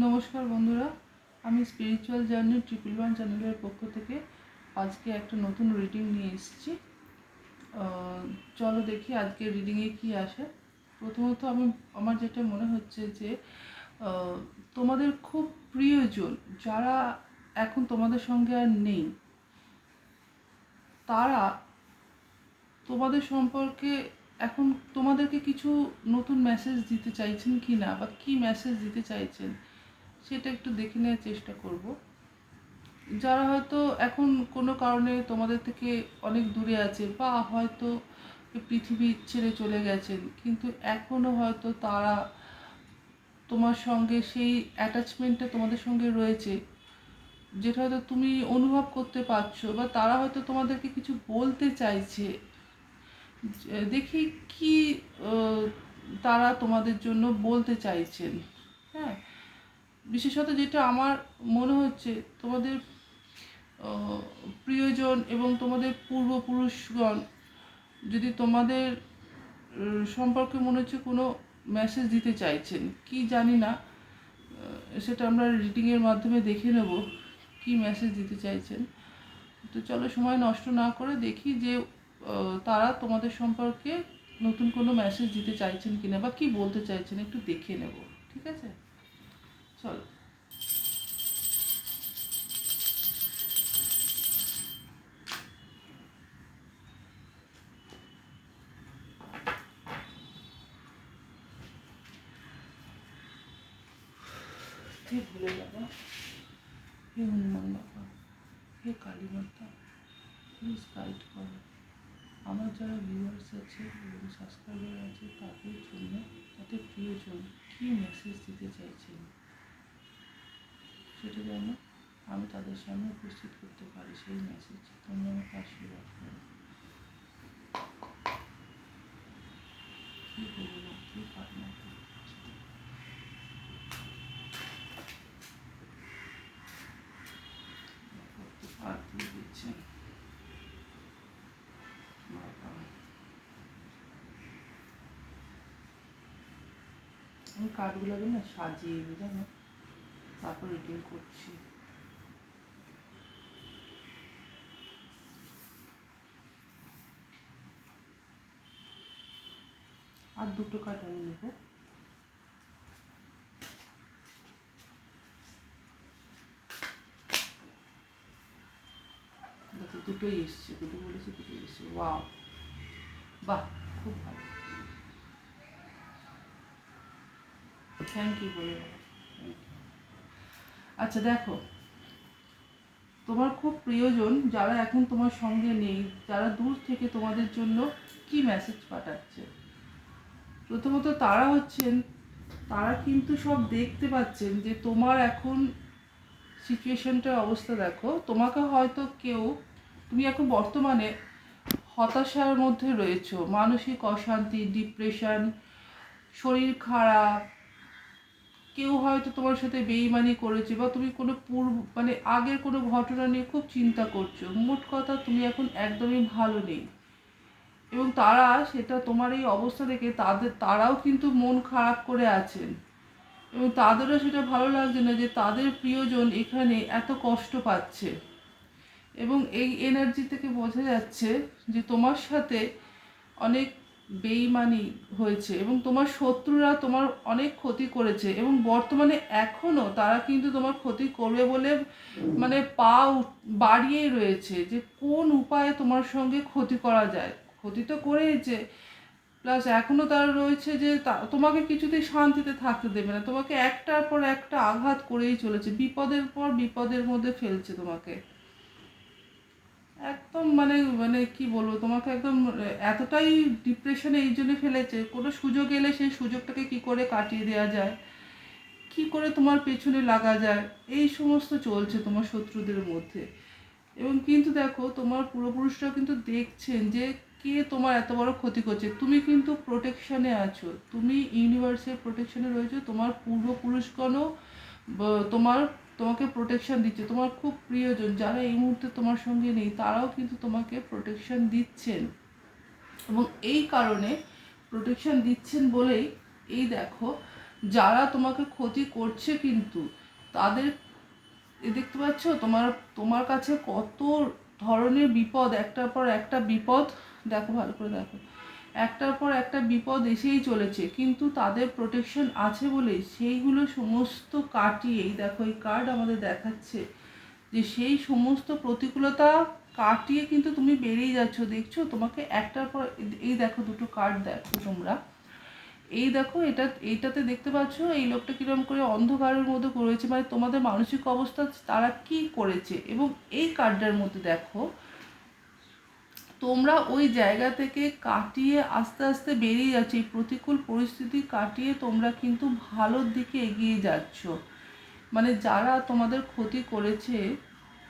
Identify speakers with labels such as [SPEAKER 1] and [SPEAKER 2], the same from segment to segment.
[SPEAKER 1] নমস্কার বন্ধুরা, আমি স্পিরিচুয়াল জার্নি ট্রিপল ওয়ান চ্যানেলের পক্ষ থেকে আজকে একটা নতুন রিডিং নিয়ে এসেছি। চলো দেখি আজকে রিডিংয়ে কি আসে। প্রথমত আমি, আমার যেটা মনে হচ্ছে যে তোমাদের খুব প্রিয়জন যারা এখন তোমাদের সঙ্গে আর নেই, তারা তোমাদের সম্পর্কে এখন তোমাদেরকে কিছু নতুন মেসেজ দিতে চাইছেন কি না বা কি মেসেজ দিতে চাইছেন? সেটা একটু দেখে নেওয়ার চেষ্টা করব। যারা হয়তো এখন কোনো কারণে তোমাদের থেকে অনেক দূরে আছে বা হয়তো পৃথিবী ছেড়ে চলে গেছেন, কিন্তু এখনও হয়তো তারা তোমার সঙ্গে সেই অ্যাটাচমেন্টটা তোমাদের সঙ্গে রয়েছে, যেটা হয়তো তুমি অনুভব করতে পারছ বা তারা হয়তো তোমাদেরকে কিছু বলতে চাইছে দেখি কি তারা তোমাদের জন্য বলতে চাইছেন। হ্যাঁ? বিশেষত যেটা আমার মনে হচ্ছে, তোমাদের প্রিয়জন এবং তোমাদের পূর্বপুরুষগণ, যদি তোমাদের সম্পর্কে মনে হচ্ছে কোনো মেসেজ দিতে চাইছেন, কি জানি না সেটা আমরা রিডিংয়ের মাধ্যমে দেখে নেব, কি মেসেজ দিতে চাইছেন। তো চলো সময় নষ্ট না করে দেখি যে তারা তোমাদের সম্পর্কে নতুন কোনো মেসেজ দিতে চাইছেন কিনা বা কি বলতে চাইছেন, একটু দেখে নেব, ঠিক আছে? চলো। হে ভুলে বাবা, হে হনুমান বাবা, হে কালী মাতা প্লিজ গাইড করো। আমার যারা ভিউয়ার্স আছে এবং সাবস্ক্রাইবার আছে, তাদের জন্য, তাদের প্রিয়জন কী মেসেজ দিতে চাইছেন? সেটা যেন আমি তাদের সামনে উপস্থিত করতে পারি, সেই মেসেজ তোমরা আমাকে আশীর্বাদ করো কী বলব কী। আমি কার্ডগুলোকে না সাজিয়ে জানো? তারপর রিডিং করছি। আর দুটো কার্ড আমি নেব। দেখো, দুটোই এসছে, দুটো বলেছি, দুটোই এসছে। ওয়াও বাহ, খুব ভালো। থ্যাংক ইউ বলে। আচ্ছা দেখো। তোমার খুব প্রিয়জন যারা এখন তোমার সঙ্গে নেই, যারা দূর থেকে তোমাদের জন্য কি মেসেজ পাঠাচ্ছে? প্রথমত তারা হচ্ছেন, তারা কিন্তু সব দেখতে পাচ্ছেন যে তোমার এখন সিচুয়েশনটার অবস্থা দেখো। তোমাকে হয়তো কেউ, তুমি এখন বর্তমানে হতাশার মধ্যে রয়েছো। মানসিক অশান্তি ডিপ্রেশন শরীর খারাপ কেউ হয়তো তোমার সাথে বেইমানি করেছে বা তুমি কোনো পূর্ব মানে আগের কোনো ঘটনা নিয়ে খুব চিন্তা করছ। মোট কথা তুমি এখন একদমই ভালো নেই। এবং তারা সেটা তোমার এই অবস্থা দেখে তাদের, তারাও কিন্তু মন খারাপ করে আছেন। এবং তাদেরও সেটা ভালো লাগছে না যে তাদের প্রিয়জন এখানে এত কষ্ট পাচ্ছে। এবং এই এনার্জি থেকে বোঝা যাচ্ছে যে তোমার সাথে অনেক বেইমানি হয়েছে এবং তোমার শত্রুরা তোমার অনেক ক্ষতি করেছে এবং বর্তমানে এখনও তারা কিন্তু তোমার ক্ষতি করবে বলে মানে পা বাড়িয়েই রয়েছে যে কোন উপায়ে তোমার সঙ্গে ক্ষতি করা যায়। ক্ষতি তো করেইছে প্লাস এখনও তার রয়েছে যে তোমাকে কিছুতেই শান্তিতে থাকতে দেবে না। তোমাকে একটার পর একটা আঘাত করেই চলেছে। বিপদের পর বিপদের মধ্যে ফেলছে তোমাকে। একদম মানে মানে কি বলব, তোমাকে একদম, এতটাই ডিপ্রেশনে এই জন্য ফেলেছে। কোনো সুযোগ এলে সেই সুযোগটাকে কি করে কাটিয়ে দেওয়া যায়? কি করে তোমার পেছনে লাগা যায়? এই সমস্ত চলছে তোমার শত্রুদের মধ্যে। এবং কিন্তু দেখো, তোমার পূর্বপুরুষরাও কিন্তু দেখছেন যে কে তোমার এত বড় ক্ষতি করছে। তুমি কিন্তু প্রোটেকশনে আছো। তুমি ইউনিভার্সের প্রোটেকশনে রয়েছো। তোমার পূর্বপুরুষগণও তোমার তোমাকে প্রোটেকশন দিচ্ছে। তোমার খুব প্রিয়জন, যারা এই মুহূর্তে তোমার সঙ্গে নেই, তারাও কিন্তু তোমাকে প্রোটেকশন দিচ্ছেন। এবং এই কারণে প্রোটেকশন দিচ্ছেন বলেই এই দেখো, যারা তোমাকে ক্ষতি করছে কিন্তু, তাদের, এ দেখতে পাচ্ছ? তোমার তোমার কাছে কত ধরনের বিপদ, একটার পর একটা বিপদ। দেখো, ভালো করে দেখো। একটার পর একটা বিপদ এসেই চলেছে, কিন্তু তাদের প্রোটেকশন আছে বলে সেইগুলো সমস্ত কাটিয়ে এই দেখো এই কার্ড আমাদের দেখাচ্ছে যে সেই সমস্ত প্রতিকূলতা কাটিয়ে কিন্তু তুমি বেরিয়ে যাচ্ছ, দেখছ? তোমাকে একটার পর, এই দেখো দুটো কার্ড দেখো তোমরা। এই দেখো এটা, এইটাতে দেখতে পাচ্ছ এই লোকটা কীরকম করে অন্ধকারের মধ্যে করেছে মানে তোমাদের মানসিক অবস্থা তারা কি করেছে? এবং এই কার্ডটার মধ্যে দেখো তোমরা ওই জায়গা থেকে কাটিয়ে আস্তে আস্তে বেরিয়ে যাচ্ছ। এই প্রতিকূল পরিস্থিতি কাটিয়ে তোমরা কিন্তু ভালোর দিকে এগিয়ে যাচ্ছ। মানে যারা তোমাদের ক্ষতি করেছে,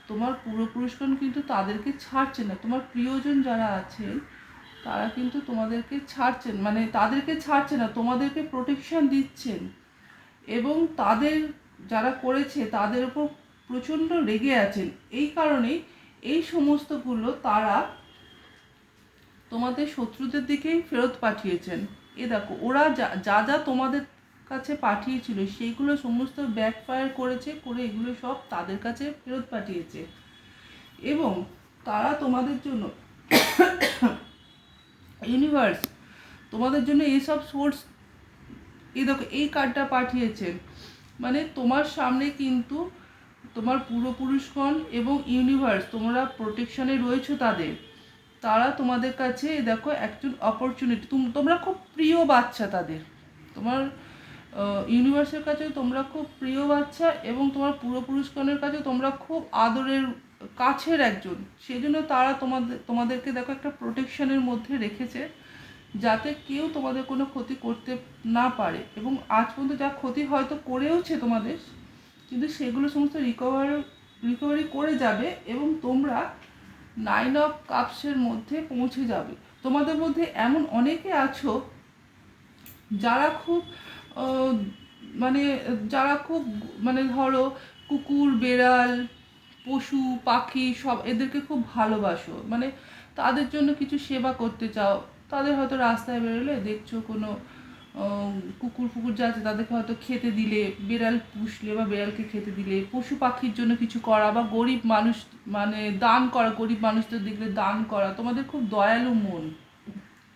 [SPEAKER 1] তোমার পূর্বপুরুষগণ কিন্তু তাদেরকে ছাড়ছে না। তোমার প্রিয়জন যারা আছেন তারা কিন্তু তোমাদেরকে ছাড়ছেন মানে তাদেরকে ছাড়ছে না, তোমাদেরকে প্রোটেকশন দিচ্ছেন। এবং তাদের যারা করেছে, তাদের উপর প্রচণ্ড রেগে আছেন। এই কারণেই এই সমস্তগুলো তারা তোমাদের শত্রুদের দিকেই ফেরত পাঠিয়েছেন। এ দেখো, ওরা যা যা তোমাদের কাছে পাঠিয়েছিল, সেইগুলো সমস্ত ব্যাকফায়ার করেছে, করে এগুলো সব তাদের কাছে ফেরত পাঠিয়েছে। এবং তারা তোমাদের জন্য ইউনিভার্স তোমাদের জন্য এইসব সোর্স এই দেখো, এই কার্ডটা পাঠিয়েছেন। মানে তোমার সামনে কিন্তু তোমার পূর্বপুরুষগণ এবং ইউনিভার্স তোমরা প্রোটেকশনে রয়েছো তাদের। তারা তোমাদের কাছে, দেখো, একজন অপরচুনিটি তোমরা খুব প্রিয় বাচ্চা তাদের। তোমার ইউনিভার্সের কাছে তোমরা খুব প্রিয় বাচ্চা এবং তোমার পূর্বপুরুষগণের কাছে তোমরা খুব আদরের কাছের একজন। সেই জন্য তারা তোমাদের তোমাদেরকে, দেখো, একটা প্রোটেকশনের মধ্যে রেখেছে যাতে কেউ তোমাদের কোনো ক্ষতি করতে না পারে। এবং আজ পর্যন্ত যা ক্ষতি হয়তো করেওছে তোমাদের, কিন্তু সেগুলো সমস্ত রিকভার রিকভারি করে যাবে এবং তোমরা নাইন অফ কাপসের মধ্যে পৌঁছে যাবে। তোমাদের মধ্যে এমন অনেকে আছো যারা খুব মানে যারা খুব মানে ধরো কুকুর, বেড়াল, পশু, পাখি সব এদেরকে খুব ভালোবাসো। মানে তাদের জন্য কিছু সেবা করতে চাও, তাদের হয়তো রাস্তায় বেরোলে দেখছ কোনো কুকুর ফুকুর যা আছে তাদেরকে হয়তো খেতে দিলে, বেড়াল পুষলে বা বেড়ালকে খেতে দিলে, পশু পাখির জন্য কিছু করা বা গরিব মানুষ মানে দান করা, গরিব মানুষদের দেখলে দান করা, তোমাদের খুব দয়ালু মন।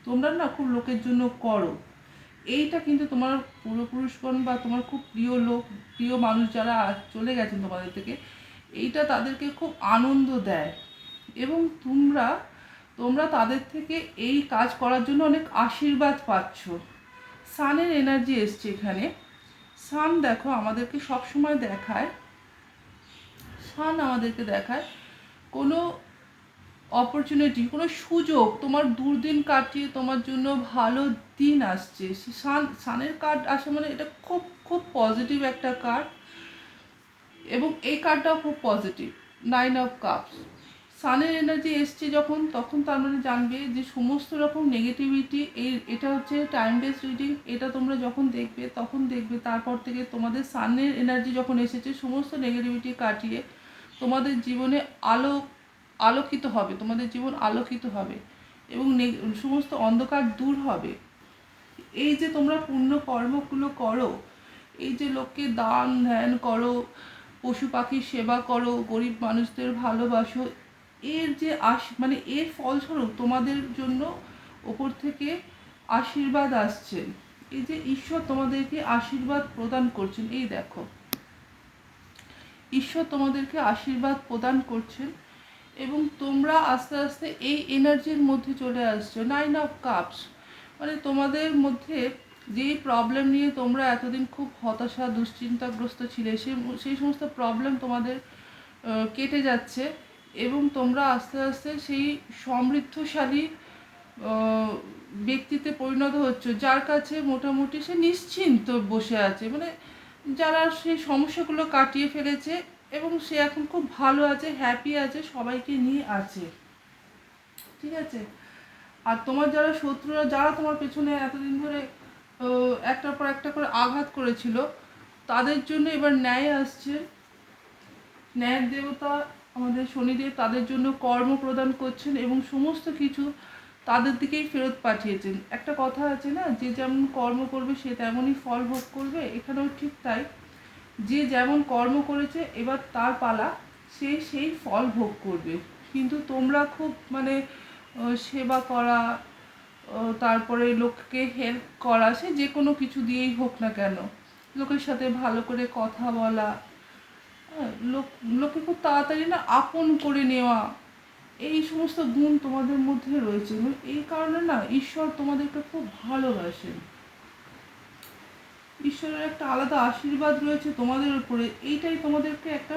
[SPEAKER 1] তোমরা না খুব লোকের জন্য করো। এইটা কিন্তু তোমার পূর্বপুরুষগণ বা তোমার খুব প্রিয় লোক, প্রিয় মানুষ যারা চলে গেছেন তোমাদের থেকে, এইটা তাদেরকে খুব আনন্দ দেয়। এবং তোমরা তোমরা তাদের থেকে এই কাজ করার জন্য অনেক আশীর্বাদ পাচ্ছ। সানের এনার্জি এসছে এখানে। সান দেখো আমাদেরকে সব সময় দেখায়। সান আমাদেরকে দেখায়। কোনো অপরচুনিটি কোনো সুযোগ, তোমার দুর্দিন কাটিয়ে তোমার জন্য ভালো দিন আসছে। সান, সানের কার্ড আসে মানে এটা খুব খুব পজিটিভ একটা কার্ড এবং এই কার্ডটাও খুব পজিটিভ নাইন অফ কাপস সানের এনার্জি এসছে যখন, তখন তার মানে জানবে যে সমস্ত রকম নেগেটিভিটি এই, এটা হচ্ছে টাইম বেস রিডিং এটা তোমরা যখন দেখবে, তখন দেখবে তারপর থেকে তোমাদের সানের এনার্জি যখন এসেছে, সমস্ত নেগেটিভিটি কাটিয়ে তোমাদের জীবনে আলো, আলোকিত হবে, তোমাদের জীবন আলোকিত হবে এবং সমস্ত অন্ধকার দূর হবে। এই যে তোমরা পূর্ণ কর্মগুলো করো, এই যে লোককে দান ধ্যান করো, পশু পাখির সেবা করো, গরিব মানুষদের ভালোবাসো এর যে আশ মানে এর ফলস্বরূপ তোমাদের জন্য ওপর থেকে আশীর্বাদ আসছে। এই যে ঈশ্বর তোমাদেরকে আশীর্বাদ প্রদান করছেন, এই দেখো। ঈশ্বর তোমাদেরকে আশীর্বাদ প্রদান করছেন এবং তোমরা আস্তে আস্তে এই এনার্জির মধ্যে চলে আসছো, নাইন অফ কাপস। মানে তোমাদের মধ্যে যেই প্রবলেম নিয়ে তোমরা এতদিন খুব হতাশা, দুশ্চিন্তাগ্রস্ত ছিলে, সে, সেই সমস্ত প্রবলেম তোমাদের কেটে যাচ্ছে। এবং তোমরা আস্তে আস্তে সেই সমৃদ্ধশালী ব্যক্তিতে পরিণত হচ্ছে। যার কাছে মোটামুটি সে নিশ্চিন্ত বসে আছে। মানে যারা সেই সমস্যাগুলো কাটিয়ে ফেলেছে এবং সে এখন খুব ভালো আছে হ্যাপি আছে, সবাইকে নিয়ে আছে। ঠিক আছে? আর তোমার যারা শত্রুরা, যারা তোমার পেছনে এতদিন ধরে একটার পর একটা করে আঘাত করেছিল, তাদের জন্য এবার ন্যায় আসছে। ন্যায়ের দেবতা আমাদের শনিদেব তাদের জন্য কর্ম প্রদান করছেন এবং সমস্ত কিছু তাদের দিকেই ফেরত পাঠিয়েছেন। একটা কথা আছে না, যে যেমন কর্ম করবে সে তেমনই ফল ভোগ করবে, এখানেও ঠিক তাই। যে যেমন কর্ম করেছে, এবার তার পালা সে সেই ফল ভোগ করবে। কিন্তু তোমরা খুব মানে সেবা করা তারপরে লোককে হেল্প করা, সে যে কোনো কিছু দিয়েই হোক না কেন। লোকের সাথে ভালো করে কথা বলা লোক খুব তাড়াতাড়ি না আপন করে নেওয়া, এই সমস্ত গুণ তোমাদের মধ্যে রয়েছে। এই কারণে না ঈশ্বর তোমাদেরকে খুব ভালোবাসেন ঈশ্বরের একটা আলাদা আশীর্বাদ রয়েছে তোমাদের উপরে। এইটাই তোমাদেরকে একটা